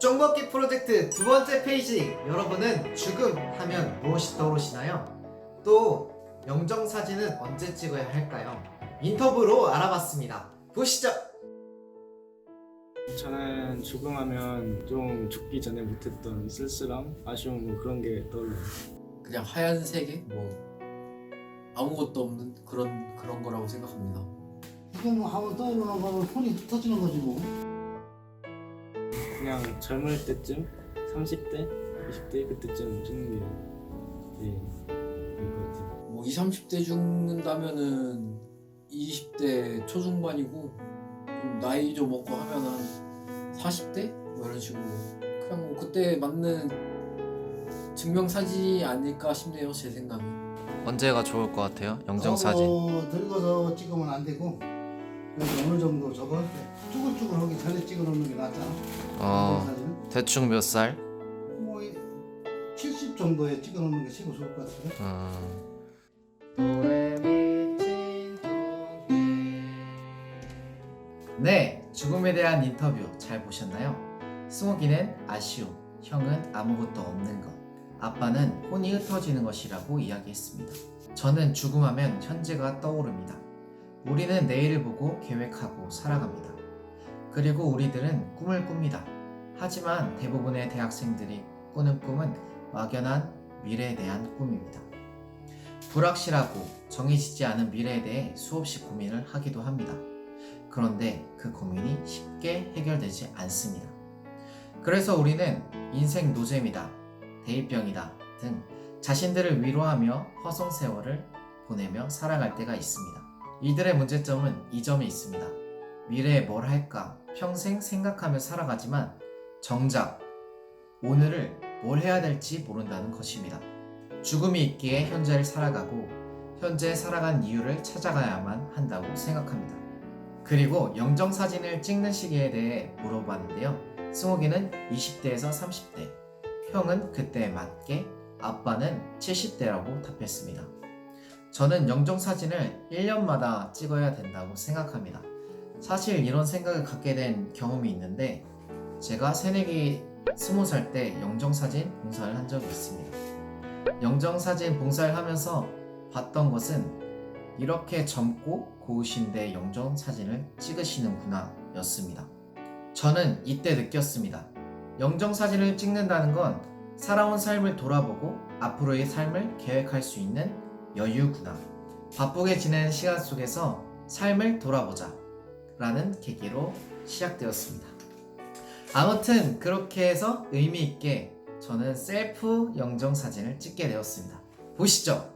쫑먹기 프로젝트 두 번째 페이지 여러분은 죽음 하면 무엇이 떠오르시나요? 또 영정 사진은 언제 찍어야 할까요? 인터뷰로 알아봤습니다. 보시죠. 저는 죽음하면 좀 죽기 전에 못했던 쓸쓸함, 아쉬움 뭐 그런 게 떠올라요. 그냥 하얀 세계 뭐 아무것도 없는 그런 그런 거라고 생각합니다. 하면 떠오르는 거는 손이 터지는 거지 뭐. 그냥 젊을 때쯤 30대, 20대 그때쯤 찍는 게 제일 좋을 것 같아요. 뭐 20, 30대 죽는다면은 20대 초중반이고 좀 나이 좀 먹고 하면 한 40대 뭐 이런 식으로 그냥 뭐 그때 맞는 증명 사진이 아닐까 싶네요 제 생각에. 언제가 좋을 것 같아요? 영정 어, 사진. 늙어서 찍으면 안 되고 그래서 어느 정도 저거 쭈글쭈글하기 전에 찍어놓는 게 낫잖아. 어, 사진은 대충 몇 살? 뭐70 정도에 찍어놓는 게 최고 좋을 것 같은데. 음, 네, 죽음에 대한 인터뷰 잘 보셨나요? 승욱이는 아쉬움, 형은 아무것도 없는 것, 아빠는 혼이 흩어지는 것이라고 이야기했습니다. 저는 죽음하면 현재가 떠오릅니다. 우리는 내일을 보고 계획하고 살아갑니다. 그리고 우리들은 꿈을 꿉니다. 하지만 대부분의 대학생들이 꾸는 꿈은 막연한 미래에 대한 꿈입니다. 불확실하고 정해지지 않은 미래에 대해 수없이 고민을 하기도 합니다. 그런데 그 고민이 쉽게 해결되지 않습니다. 그래서 우리는 인생 노잼이다, 대입병이다 등 자신들을 위로하며 허송 세월을 보내며 살아갈 때가 있습니다. 이들의 문제점은 이 점에 있습니다. 미래에 뭘 할까 평생 생각하며 살아가지만 정작 오늘을 뭘 해야 될지 모른다는 것입니다. 죽음이 있기에 현재를 살아가고 현재 살아간 이유를 찾아가야만 한다고 생각합니다. 그리고 영정 사진을 찍는 시기에 대해 물어봤는데요. 승욱이는 20대에서 30대, 형은 그때에 맞게, 아빠는 70대라고 답했습니다. 저는 영정 사진을 1년마다 찍어야 된다고 생각합니다. 사실 이런 생각을 갖게 된 경험이 있는데, 제가 새내기 20살 때 영정 사진 봉사를 한 적이 있습니다. 영정 사진 봉사를 하면서 봤던 것은 이렇게 젊고 고우신데 영정 사진을 찍으시는구나 였습니다. 저는 이때 느꼈습니다. 영정 사진을 찍는다는 건 살아온 삶을 돌아보고 앞으로의 삶을 계획할 수 있는 여유구나. 바쁘게 지내는 시간 속에서 삶을 돌아보자. 라는 계기로 시작되었습니다. 아무튼 그렇게 해서 의미 있게 저는 셀프 영정 사진을 찍게 되었습니다. 보시죠.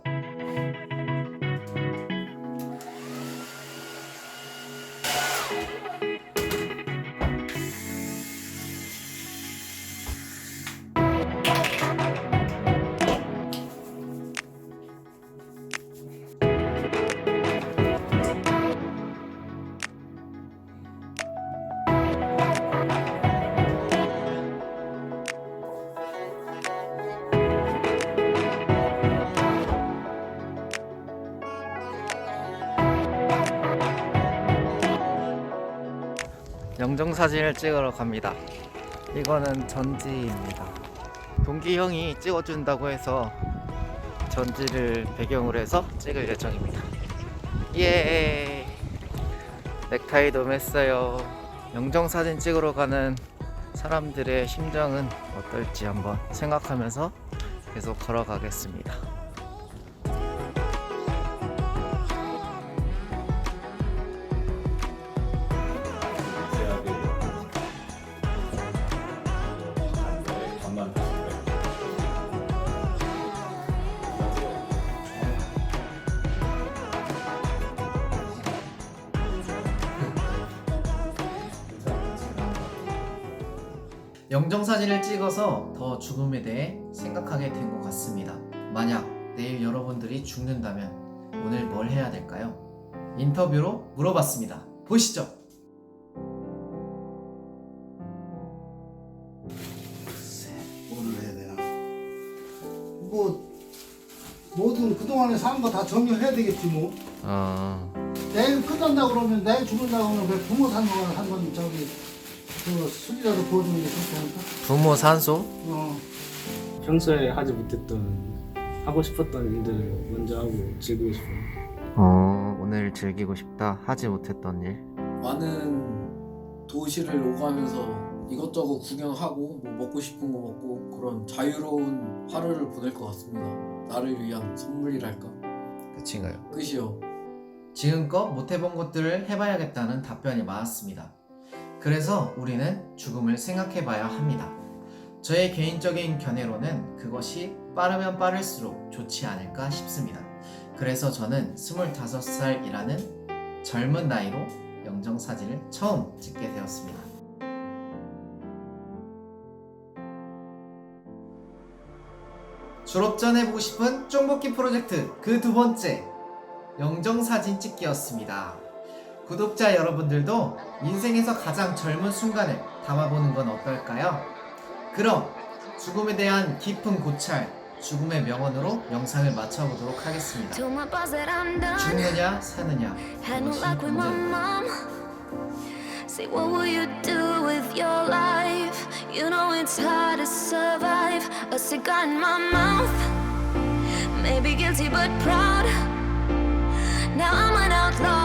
영정 사진을 찍으러 갑니다. 이거는 전지입니다. 동기 형이 찍어준다고 해서 전지를 배경으로 해서 찍을 예정입니다. 예. 넥타이도 맸어요. 영정 사진 찍으러 가는 사람들의 심정은 어떨지 한번 생각하면서 계속 걸어가겠습니다. 영정 사진을 찍어서 더 죽음에 대해 생각하게 된 것 같습니다. 만약 내일 여러분들이 죽는다면 오늘 뭘 해야 될까요? 인터뷰로 물어봤습니다. 보시죠. 뭐를 해야 되나? 뭐 뭐든 그동안에 산 거 다 정리해야 되겠지 뭐. 어, 내일 끝난다 그러면 내일 죽는다 그러면 왜 부모 산 거는 한건 저기 그 술이라도 부어주는 게 좋지 않을까? 부모 산소? 어. 평소에 하지 못했던 하고 싶었던 일들을 먼저 하고 즐기고 싶어요. 어, 오늘 즐기고 싶다. 하지 못했던 일. 많은 도시를 오가면서 이것저것 구경하고 뭐 먹고 싶은 거 먹고 그런 자유로운 하루를 보낼 것 같습니다. 나를 위한 선물이랄까? 끝인가요? 끝이요. 지금껏 못해본 것들을 해봐야겠다는 답변이 많았습니다. 그래서 우리는 죽음을 생각해 봐야 합니다. 저의 개인적인 견해로는 그것이 빠르면 빠를수록 좋지 않을까 싶습니다. 그래서 저는 25살이라는 젊은 나이로 영정사진을 처음 찍게 되었습니다. 졸업 전 해보고 싶은 쫑복기 프로젝트 그 두 번째 영정사진 찍기였습니다. 구독자 여러분들도 인생에서 가장 젊은 순간을 담아보는 건 어떨까요? 그럼 죽음에 대한 깊은 고찰, 죽음의 명언으로 영상을 마쳐보도록 하겠습니다. 죽느냐 사느냐? 그것이 do